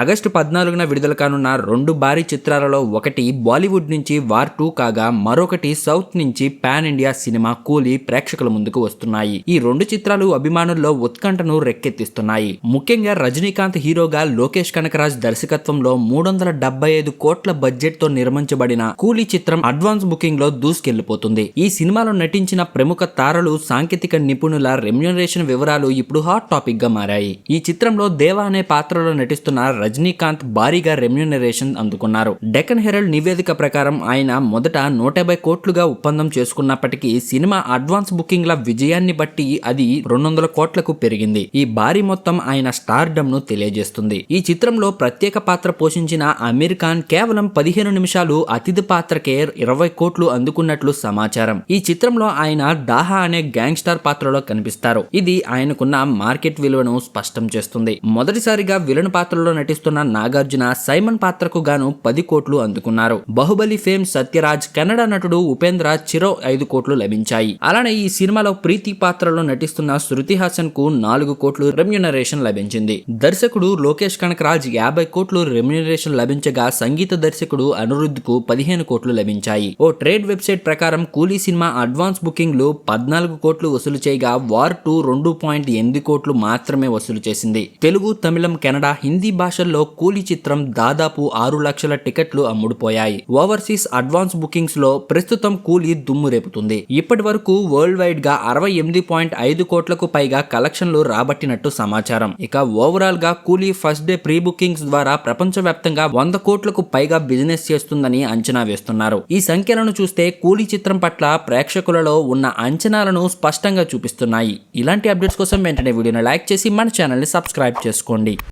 August పద్నాలుగున విడుదల కానున్న రెండు భారీ చిత్రాలలో ఒకటి బాలీవుడ్ నుంచి వార్ టూ కాగా మరొకటి సౌత్ నుంచి పాన్ ఇండియా సినిమా కూలీ ప్రేక్షకుల ముందుకు వస్తున్నాయి. ఈ రెండు చిత్రాలు అభిమానుల్లో ఉత్కంఠను రెక్కెత్తిస్తున్నాయి. ముఖ్యంగా రజనీకాంత్ హీరోగా లోకేష్ కనకరాజ్ దర్శకత్వంలో మూడు వందల డెబ్బై ఐదు కోట్ల బడ్జెట్తో నిర్మించబడిన కూలీ చిత్రం అడ్వాన్స్ బుకింగ్లో దూసుకెళ్ళిపోతుంది. ఈ సినిమాలో నటించిన ప్రముఖ తారలు సాంకేతిక నిపుణుల రెమ్యునరేషన్ వివరాలు ఇప్పుడు హాట్ టాపిక్గా మారాయి. ఈ చిత్రంలో దేవా అనే పాత్రలో నటిస్తున్న రజనీకాంత్ భారీగా రెమ్యునరేషన్ అందుకున్నారు. డెక్కన్ హెరల్డ్ నివేదిక ప్రకారం ఆయన మొదట నూట యాభై కోట్లుగా ఒప్పందం చేసుకున్నప్పటికీ సినిమా అడ్వాన్స్ బుకింగ్ల విజయాన్ని బట్టి అది రెండు వందల కోట్లకు పెరిగింది. ఈ భారీ మొత్తం ఆయన స్టార్డమ్ను తెలియజేస్తుంది. ఈ చిత్రంలో ప్రత్యేక పాత్ర పోషించిన అమీర్ ఖాన్ కేవలం పదిహేను నిమిషాలు అతిథి పాత్రకే ఇరవై కోట్లు అందుకున్నట్లు సమాచారం. ఈ చిత్రంలో ఆయన దాహా అనే గ్యాంగ్స్టర్ పాత్రలో కనిపిస్తారు. ఇది ఆయనకున్న మార్కెట్ విలువను స్పష్టం చేస్తుంది. మొదటిసారిగా విలన్ పాత్రలో నటిస్తున్న నాగార్జున సైమన్ పాత్రకు గాను పది కోట్లు అందుకున్నారు. బాహుబలి ఫేమ్ సత్యరాజ్ కన్నడ నటుడు ఉపేంద్ర చిరో ఐదు కోట్లు లభించాయి. అలానే ఈ సినిమాలో ప్రీతి పాత్రలో నటిస్తున్న శృతి హాసన్కు నాలుగు కోట్లు రెమ్యునరేషన్ లభించింది. దర్శకుడు లోకేష్ కనకరాజ్ యాభై కోట్లు రెమ్యునరేషన్ లభించగా సంగీత దర్శకుడు అనిరుద్ధ్కు పదిహేను కోట్లు లభించాయి. ఓ ట్రేడ్ వెబ్సైట్ ప్రకారం కూలీ సినిమా అడ్వాన్స్ బుకింగ్లు పద్నాలుగు కోట్లు వసూలు చేయగా వార్ టూ రెండు పాయింట్ ఎనిమిది కోట్లు మాత్రమే వసూలు చేసింది. తెలుగు తమిళం కెనడా హిందీ భాష లక్షల్లో కూలీ చిత్రం దాదాపు ఆరు లక్షల టికెట్లు అమ్ముడుపోయాయి. ఓవర్సీస్ అడ్వాన్స్ బుకింగ్స్లో ప్రస్తుతం కూలీ దుమ్ము రేపుతుంది. ఇప్పటి వరకు వరల్డ్ వైడ్గా అరవై ఎనిమిది పాయింట్ ఐదు కోట్లకు పైగా కలెక్షన్లు రాబట్టినట్టు సమాచారం. ఇక ఓవరాల్గా కూలీ ఫస్ట్ డే ప్రీ బుకింగ్స్ ద్వారా ప్రపంచవ్యాప్తంగా వంద కోట్లకు పైగా బిజినెస్ చేస్తుందని అంచనా వేస్తున్నారు. ఈ సంఖ్యలను చూస్తే కూలీ చిత్రం పట్ల ప్రేక్షకులలో ఉన్న అంచనాలను స్పష్టంగా చూపిస్తున్నాయి. ఇలాంటి అప్డేట్స్ కోసం వెంటనే వీడియోని లైక్ చేసి మన ఛానల్ని సబ్స్క్రైబ్ చేసుకోండి.